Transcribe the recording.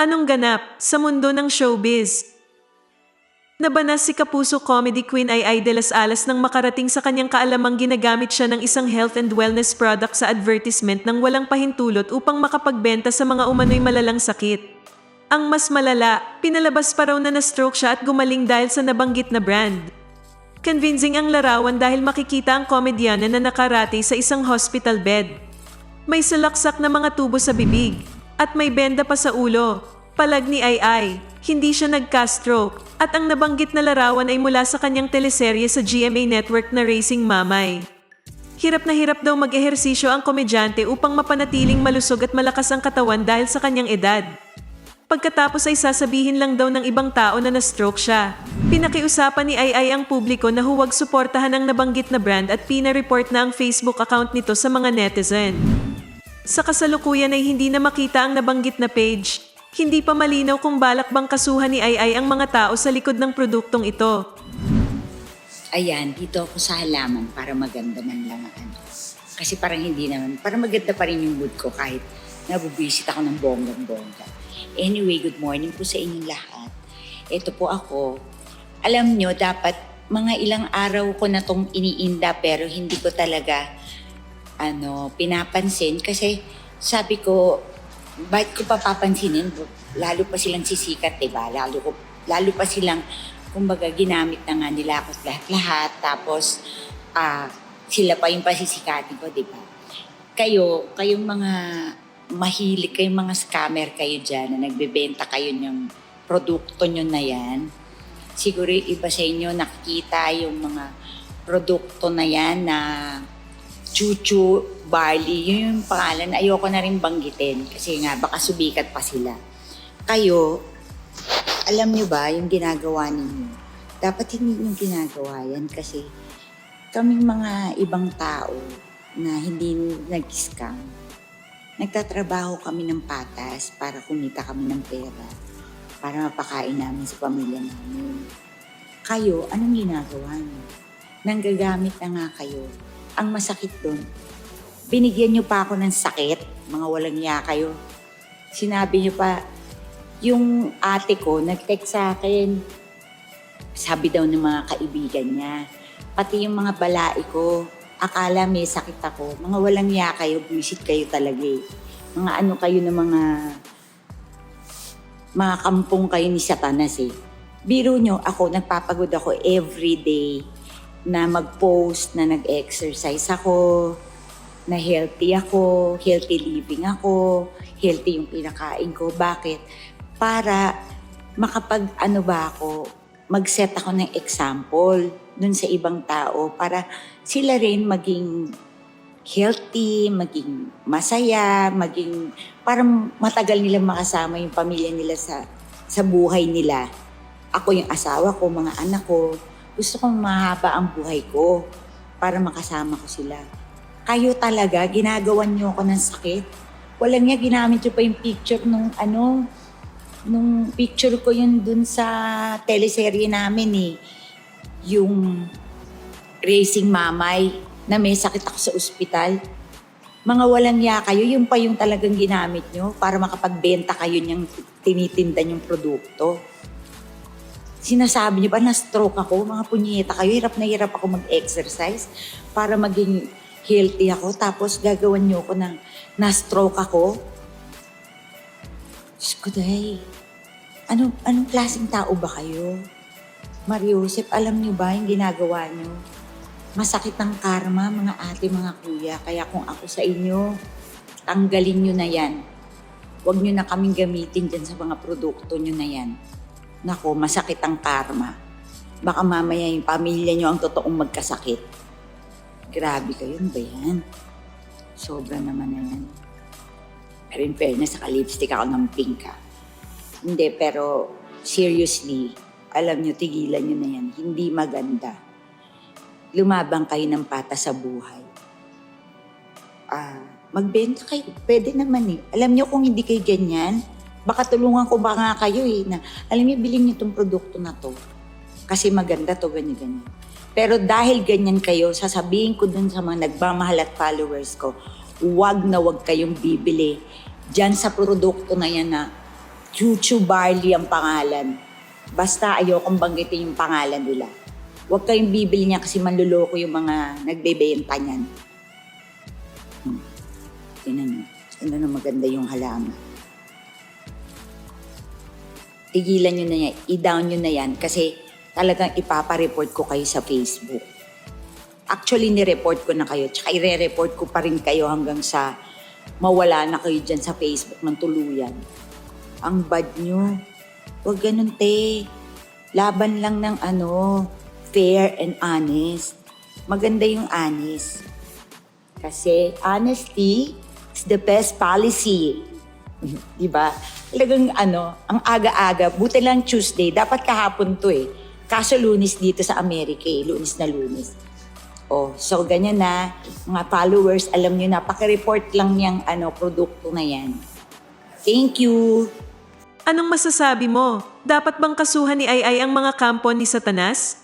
Anong ganap sa mundo ng showbiz? Nabanas si Kapuso comedy queen ay ay de las alas nang makarating sa kanyang kaalamang ginagamit siya ng isang health and wellness product sa advertisement ng walang pahintulot upang makapagbenta sa mga umano'y malalang sakit. Ang mas malala, pinalabas pa raw na na-stroke siya at gumaling dahil sa nabanggit na brand. Convincing ang larawan dahil makikita ang komedyana na nakarate sa isang hospital bed. May salaksak na mga tubo sa bibig at may benda pa sa ulo. Palag ni Ai Ai, hindi siya nagka-stroke at ang nabanggit na larawan ay mula sa kanyang teleserye sa GMA Network na Racing Mamay. Hirap na hirap daw mag-ehersisyo ang komedyante upang mapanatiling malusog at malakas ang katawan dahil sa kanyang edad. Pagkatapos ay sasabihin lang daw ng ibang tao na na-stroke siya. Pinakiusapan ni Ai Ai ang publiko na huwag suportahan ang nabanggit na brand at pina-report na ang Facebook account nito sa mga netizen. Sa kasalukuyan ay hindi na makita ang nabanggit na page. Hindi pa malinaw kung balak bang kasuhan ni Ai ang mga tao sa likod ng produktong ito. Ayan, dito ako sa halaman para maganda man lang ang ano. Kasi parang hindi naman, parang maganda pa rin yung mood ko kahit nabubisit ako ng bonggang-bongga. Anyway, good morning po sa inyong lahat. Ito po ako. Alam nyo, dapat mga ilang araw ko na tong iniinda pero hindi ko talaga ano, pinapansin kasi sabi ko, bakit ko pa papansinin? Lalo pa silang sisikat, diba? Lalo, ko, lalo pa silang, kumbaga, ginamit na nga nila ako lahat-lahat. Tapos, ah, sila pa yung pasisikatin ko, diba? Kayo, kayong mga mahilig, kayong mga scammer kayo dyan na nagbebenta kayo ng produkto nyo na yan. Siguro iba sa inyo nakikita yung mga produkto na yan na chuchu, barley, yun yung pangalan. Ayoko na rin banggitin kasi nga baka subikat pa sila. Kayo, alam nyo ba yung ginagawa ninyo? Dapat hindi yung ginagawa yan kasi kaming mga ibang tao na hindi nag-scam, nagtatrabaho kami ng patas para kumita kami ng pera para mapakain namin sa pamilya namin. Kayo, anong ginagawa niyo? Nanggagamit na nga kayo ang masakit doon, binigyan niyo pa ako ng sakit, mga walang niya kayo. Sinabi niyo pa, yung ate ko, nag-text sa akin, sabi daw ng mga kaibigan niya, pati yung mga balai ko, akala may sakit ako, mga walang niya kayo, visit kayo talaga eh. Mga ano kayo ng mga, mga kampong kayo ni Satanas eh. Biro nyo, ako, nagpapagod ako every day na mag-post na nag-exercise ako, na healthy ako, healthy living ako, healthy yung pinakain ko. Bakit? Para makapag ano ba ako, mag-set ako ng example dun sa ibang tao para sila rin maging healthy, maging masaya, maging parang matagal nilang makasama yung pamilya nila sa sa buhay nila. Ako yung asawa ko, mga anak ko, gusto kong mahaba ang buhay ko para makasama ko sila. Kayo talaga, ginagawan niyo ako ng sakit. Walang niya, ginamit niyo pa yung picture nung ano, nung picture ko yun dun sa teleserye namin eh. Yung Racing Mamay na may sakit ako sa ospital. Mga walang niya kayo, yung pa yung talagang ginamit nyo para makapagbenta kayo niyang tinitinda yung produkto sinasabi niyo ba na stroke ako, mga punyeta kayo, hirap na hirap ako mag-exercise para maging healthy ako. Tapos gagawan niyo ako ng na-stroke ako. Diyos day. Ano, anong klaseng tao ba kayo? Mariusip, alam niyo ba yung ginagawa niyo? Masakit ang karma, mga ate, mga kuya. Kaya kung ako sa inyo, tanggalin niyo na yan. Huwag niyo na kaming gamitin dyan sa mga produkto niyo na yan. Nako, masakit ang karma. Baka mamaya yung pamilya nyo ang totoong magkasakit. Grabe kayo, ano ba yan? Sobra naman na yan. Pero in fairness, naka-lipstick ako ng pink ha. Hindi, pero seriously, alam nyo, tigilan nyo na yan. Hindi maganda. Lumabang kayo ng pata sa buhay. Ah, magbenta kayo. Pwede naman eh. Alam nyo kung hindi kayo ganyan, baka tulungan ko ba nga kayo eh, na alam niyo, bilhin niyo itong produkto na to. Kasi maganda to, ganyan-ganyan. Pero dahil ganyan kayo, sasabihin ko dun sa mga nagmamahal at followers ko, wag na wag kayong bibili dyan sa produkto na yan na Chuchu Barley ang pangalan. Basta ayokong banggitin yung pangalan nila. Huwag kayong bibili niya kasi manluloko yung mga nagbebenta niyan. Hmm. Tingnan nyo. Tingnan na maganda yung halaman. Tigilan nyo na yan. I-down nyo na yan kasi talagang ipapareport ko kayo sa Facebook. Actually, ni-report ko na kayo. Tsaka ire-report ko pa rin kayo hanggang sa mawala na kayo dyan sa Facebook ng tuluyan. Ang bad nyo. Huwag ganun, te. Laban lang ng ano, fair and honest. Maganda yung honest. Kasi honesty is the best policy. Di ba? Talagang ano, ang aga-aga, buti lang Tuesday, dapat kahapon to eh. Kaso lunis dito sa Amerika eh, lunis na lunis. Oh, so ganyan na, mga followers, alam niyo na, pakireport lang yung ano, produkto na yan. Thank you! Anong masasabi mo? Dapat bang kasuhan ni Ay ang mga kampo ni Satanas?